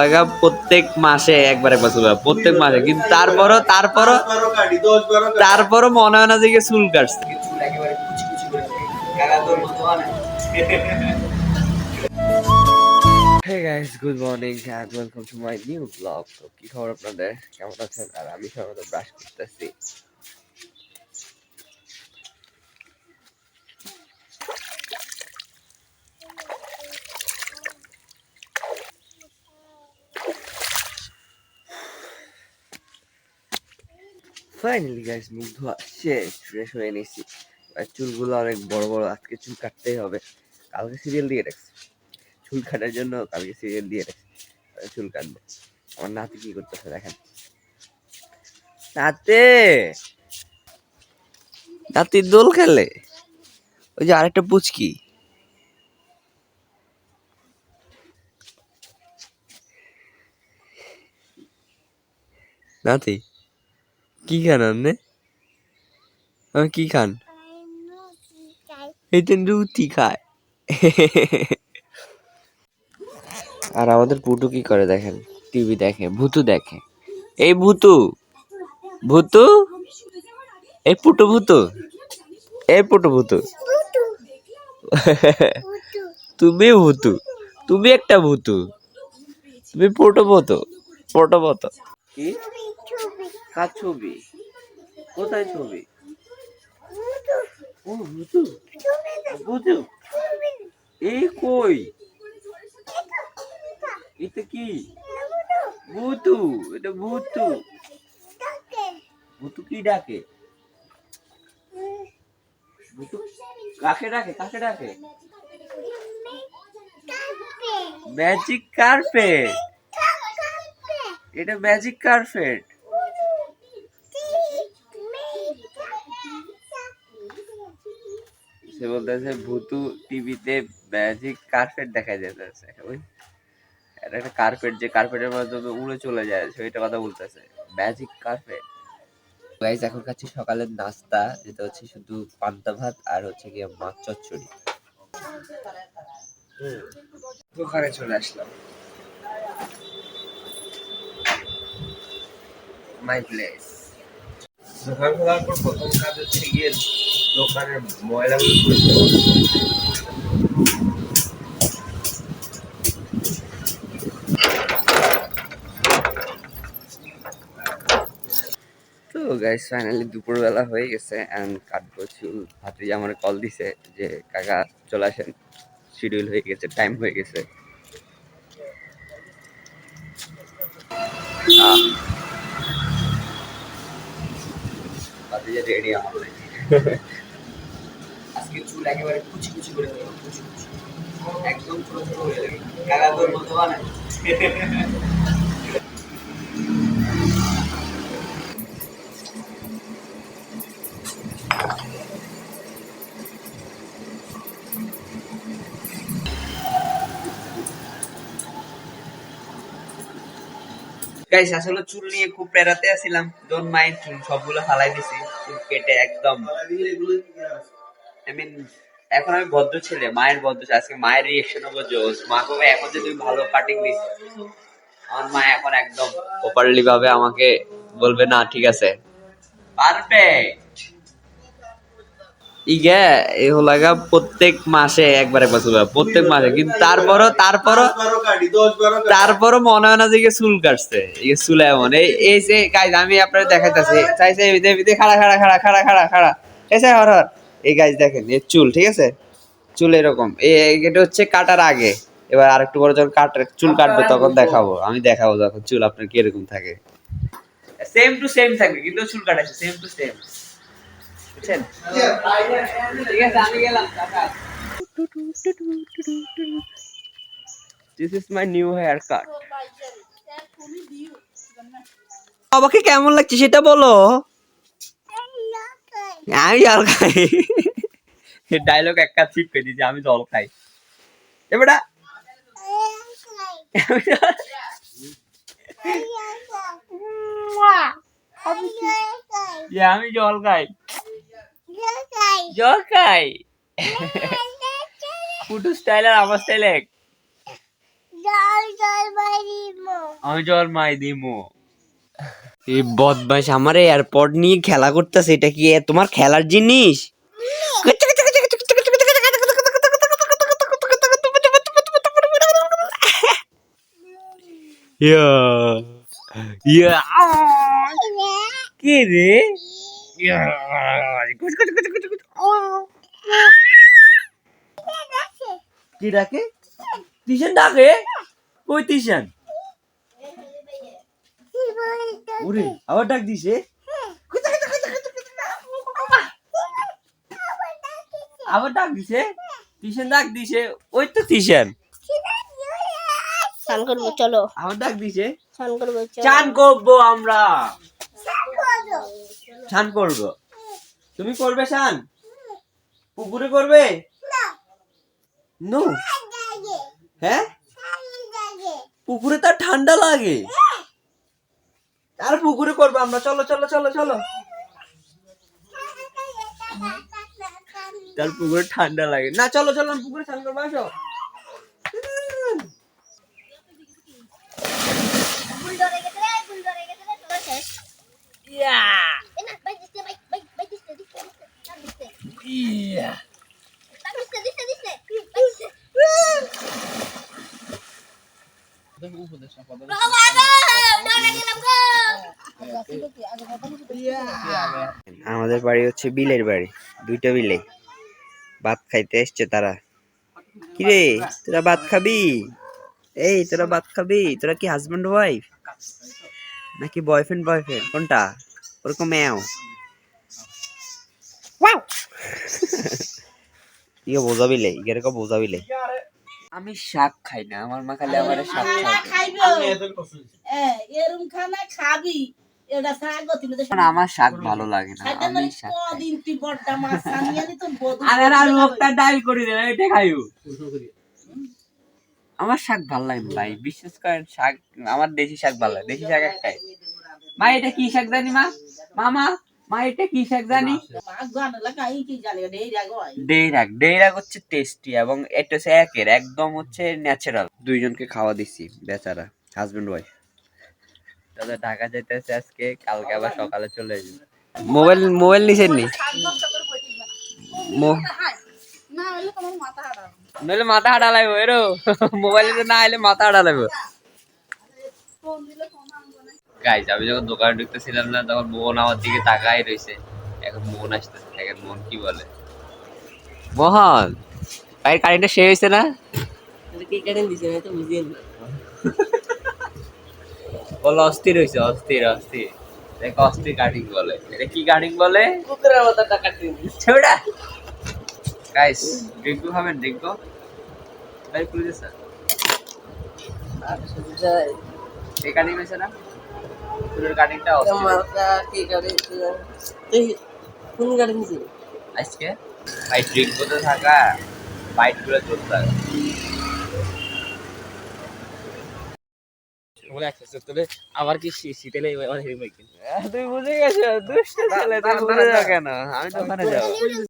লাগা প্রত্যেক মাসে একবার একবার চুল প্রত্যেক মাসে। কিন্তু তারপরও তারপরও তারপরও মনে হয় না যে চুল কাটছে। Hey guys good morning and welcome to my new blog তো কি খবর আপনাদের? কেমন আছেন? আর আমি সবাই ব্রাশ করতেছি। ফাইনালি গাইস মুখ ধোয়া। শেষ ফ্রেশ হয়ে নিয়েছি। চুলগুলো অনেক বড় বড়। আজকে চুল কাটতেই হবে। কালকে সিরিয়াল দিয়ে রাখছি। চুল কাটার জন্য কালকে সিরিয়াল দিয়ে রাখছি। চুল কাটবো। আমার নাতি কি করতেছে দেখেন। নাতে! নাতি দোল খেলে। ওই যে আরেকটা পুচকি। নাতি? কি খান আপনি? কি খান? এটা রুটি খায়। আর আমাদের পুটু কি করে দেখেন? টিভি দেখে, ভূতু দেখে। এই ভূতু ভূতু? এই পুটু ভূতু। এই পুটু ভূতু। তুমি ভূতু, তুমি একটা ভূতু। তুমি পোটো ভূতু পোটো ভূতু। কি? কার ছবি? কোথায় ছবি? ও ভূতু ভূতু এই কই? এটা কি? ভূতু, এটা ভূতু। ভূতু কি ডাকে? ভূতু কাকে ডাকে? কাকে ডাকে? ম্যাজিক কার্পেট এটা ম্যাজিক কার্পেট সে বলতেছে, ভূতু টিভিতে ম্যাজিক কার্পেট দেখা যেতেছে এটা একটা কার্পেট যে কার্পেটের মাধ্যমে উড়ে চলে যায় সেটা কথা বলতেছে। ম্যাজিক কার্পেট গাইজ এখন সকালের নাস্তা, যেটা হচ্ছে শুধু পান্তা ভাত আর হচ্ছে গিয়ে মাছ চচ্চড়ি। দোকানে চলে আসলাম। মাই প্লেস পর হচ্ছে গিয়ে তো গাইস ফাইনালি দুপুরবেলা হয়ে গেছে অ্যান্ড কাটবো চুল ভাতিজি আমার কল দিছে যে, কাকা, চলে আসেন। শিডিউল হয়ে গেছে টাইম হয়ে গেছে। রেডি আমাদের আজকে চুল একেবারে কুচি কুচি করে ফেলি, কুচি কুচি। একদম ছোট ছোট হয়ে যাবে। কাকা তোর মতো অনেক গাইস আসলে চুল নিয়ে খুব প্যারাতে আছিলাম। ডোন্ট মাইন্ড চুল সবগুলো ফালাই দিছি। চুল কেটে একদম। আই মিন এখন আমি ভদ্র ছেলে মায়ের ভদ্র ছেলে। আজকে মায়ের রিয়েকশন হব জোস। মা কবে এখন যে তুমি ভালো কাটিং দিস আমার মা এখন একদম প্রপারলি ভাবে আমাকে বলবে না ঠিক আছে। পারফেক্ট ইগে এ হলাগা প্রত্যেক মাসে একবার একবার চুল প্রত্যেক মাসে। কিন্তু তারপরও তারপরও তারপরও মনে হয় না যে চুল কাটছে ইয়ে চুল এমন। এই এই যে গাইজ আমি আপনার দেখাইতেছি। চাইছে এদিকে খাড়া খাড়া খাড়া খাড়া খাড়া খাড়া। এসে হর হর। এই গাইজ দেখেন এই চুল ঠিক আছে? চুল এরকম। এই এটা হচ্ছে কাটার আগে। এবার আরেকটু বড় যখন কাট চুল কাটবে তখন দেখাবো। আমি দেখাবো যখন চুল আপনার কীরকম থাকে। সেম টু সেম থাকবে কিন্তু চুল কাটাচ্ছে সেম টু সেম বুঝছেন ঠিক আছে আমি গেলাম this is my new haircut বাবাকে কেমন লাগছে সেটা বলো। আমি জল খাই। ডায়লগ এক কাজ ঠিক করে দিয়েছি আমি জল খাই। এবারটা আমি জল খাই। জল খাই ফুটু স্টাইল আর আমার স্টাইল এক। আমি জল মাই দিমো। এই বদমাইশ আমার এয়ারপড নিয়ে খেলা করতেছে এটা কি তোমার খেলার জিনিস? ইয়া ইয়া কে রে? কি ডাকে? টিশন ডাকে? কই টিশন ওরে আবার ডাক দিছে? আবার ডাক দিছে? টিশন ডাক দিছে? ওই তো টিশন স্নান করব চলো। আবার ডাক দিছে? স্নান করব চলো। চান করব আমরা। চান করব তুমি করবে চান পুকুরে করবে হ্যাঁ? পুকুরে তার ঠান্ডা লাগে। আর পুকুরে করব আমরা। চলো চলো চলো চলো। তার পুকুরে ঠান্ডা লাগে। না, চলো চলো পুকুরে স্নান করব, আসো। আমাদের বাড়ি হচ্ছে বিলের বাড়ি দুইটা বিলে। ভাত খাইতে এসছে তারা। কিরে তোরা ভাত খাবি? এই তোরা ভাত খাবি? তোরা কি হাজবেন্ড ওয়াইফ নাকি বয়ফ্রেন্ড বয়ফ্রেন্ড কোনটা? ওরকম ম্যাও। ইয়ে বোঝাবিলে ইগারে বোঝাবিলে আমি শাক খাই না আমার মা খালি আমার শাক খাবে এরম খানা খাবি এটা শাক গতি না আমার শাক ভালো লাগে না আমি শাক খাই। কদিন তুই বড়টা মাছ আনিয়ে দিত বধূ আরে আর লোকটা ডাল করে দেন এটা খাইও। আমার শাক ভালো লাগে ভাই বিশেষ করে শাক আমার দেশি শাক ভালো লাগে দেশি শাক একটাই মা এটা কি শাক জানি মা? মামা? মা এটা কি শাক জানি? ডেইরাক ডেইরাক হচ্ছে টেস্টি এবং এটা হচ্ছে একের একদম হচ্ছে ন্যাচারাল দুইজনকে খাওয়া দিছি বেচারা হাজবেন্ড ওয়াইফ ঢাকা যাইতেছে আজকে কালকে আবার সকালে চলে মোবাইল মোবাইল নিছেন নি? মো- নইলে মাথা হাঁটা লাগবে এরো। মোবাইলে না আইলে মাথা হাঁটা লাগবে গাইজ আমি যখন দোকানে ঢুকতেছিলাম না তখন মোহন আমার দিকে তাকাই রয়েছে। এখন মোহন আসতেছে এখন মোহন কি বলে। মোহন ভাই কারেন্টটা শেষ হয়েছে না? বলে অস্থির হয়েছে অস্থির অস্থির। দেখ অস্থির কাটিং বলে। এটা কি কাটিং বলে? কুকুরের মতো দিন ছোড়া গাইস ড্রিঙ্কু খাবেন ড্রিঙ্কু ভাই খুলে এই কাটিং হয়েছে না? কাটিংটা কি তুই কোন আজকে ভাই ড্রিঙ্ক করতে থাকা চলতে থাকা। বলে একসাথে তবে আবার কি শীতেলে বাইক তুমি বুঝে গেছো দুষ্ট ছেলে তুমি বুঝে যাও কেন? আমি তো ওখানে যাব।